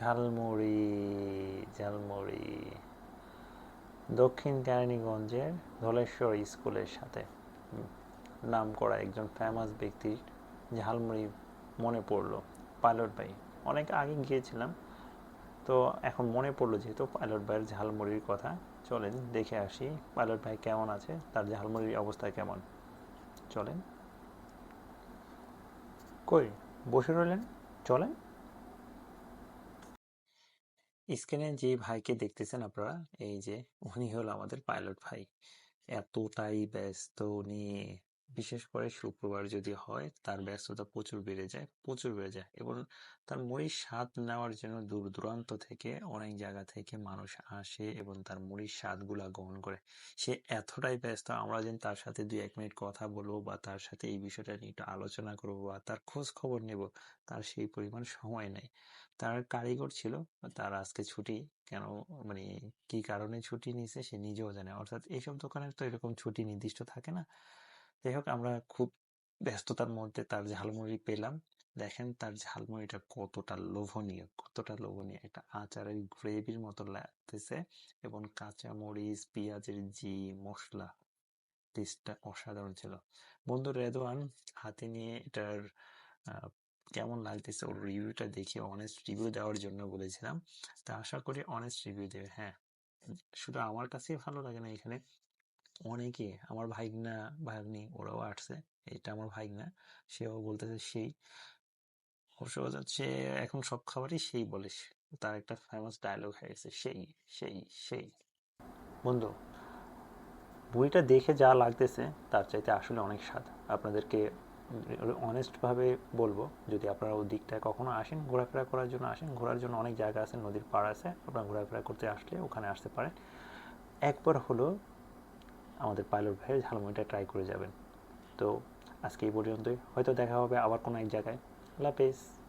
ঝালমুড়ি ঝালমুড়ি। দক্ষিণ কেরানীগঞ্জের ধলেশ্বর স্কুলের সাথে নাম করা একজন ফেমাস ব্যক্তির ঝালমুড়ি মনে পড়ল, পাইলট ভাই। অনেক আগে গিয়েছিলাম, তো এখন মনে পড়ল যেহেতু পাইলট ভাইয়ের ঝালমুড়ির কথা। চলেন দেখে আসি, পাইলট ভাই কেমন আছে? তার ঝালমুড়ির অবস্থা কেমন? চলেন। কই, বসে রইলেন? চলেন। স্ক্রিনে যে ভাইকে দেখতেছেন আপনারা, এই যে উনি হলো আমাদের পাইলট ভাই। এতটাই ব্যস্ত উনি। বিশেষ করে শুক্রবার যদি হয়, তার ব্যস্ততা প্রচুর বেড়ে যায়, প্রচুর বেড়ে যায় এবং তার মুড়ির স্বাদ নেওয়ার জন্য দূর দূরান্ত থেকে অনেক জায়গা থেকে মানুষ আসে এবং তার মুড়ির স্বাদগুলা গ্রহণ করে। সে এতটাই ব্যস্ত, আমরা যেন তার সাথে দুই এক মিনিট কথা বলব বা তার সাথে এই বিষয়টা নিয়ে একটু আলোচনা করব বা তার খোঁজ খবর নেব, তার সেই পরিমাণ সময় নেই। তার কারিগর ছিল, তার আজকে ছুটি, কেন মানে কি কারণে ছুটি নিয়েছে সে নিজেও জানে অর্থাৎ এইসব দোকানের তো এরকম ছুটি নির্দিষ্ট থাকে না। যাই হোক, আমরা খুব ব্যস্ততার মধ্যে তার ঝালমুড়ি পেলাম। দেখেন তার ঝালমুড়িটা কতটা লোভনীয় কতটা লোভনীয়। একটা আচারের গ্রেভির মতো লাগতেছে এবং কাঁচা মরিচ, পেঁয়াজের জি, মশলা। টেস্টটা অসাধারণ ছিল। বন্ধু রেদওয়ান, হাতে নিয়ে এটার কেমন লাগতেছে ওর রিভিউটা দেখে অনেস্ট রিভিউ দেওয়ার জন্য বলেছিলাম। তা আশা করি অনেস্ট রিভিউ দেবে। হ্যাঁ শুধু আমার কাছেই ভালো লাগে না এখানে। অনেকে, আমার ভাইগনা ভাগ্নি ওরাও আসছে, এটা আমার ভাইগনা, সেও বলতেছে সেই। অবশ্য সে এখন সব খাবারই সেই বলে তার একটা ফেমাস ডায়লগ হয়ে গেছে, সেই সেই সেই। বন্ধু, বইটা দেখে যা লাগতেছে, তার চাইতে আসলে অনেক স্বাদ। আপনাদেরকে অনেস্টভাবে বলব, যদি আপনারা ওই দিকটায় কখনো আসেন, ঘোরাফেরা করার জন্য আসেন, ঘোরার জন্য অনেক জায়গা আছে, নদীর পাড় আছে, আপনারা ঘোরাফেরা করতে আসলে ওখানে আসতে পারেন। একবার হলো আমাদের পাইলট ভাইয়ের ঝালমুড়িটা ট্রাই করে যাবেন। তো আজকে এই পর্যন্তই। হয়তো দেখা হবে আবার কোনো এক জায়গায়। আল্লাহ হাফেজ।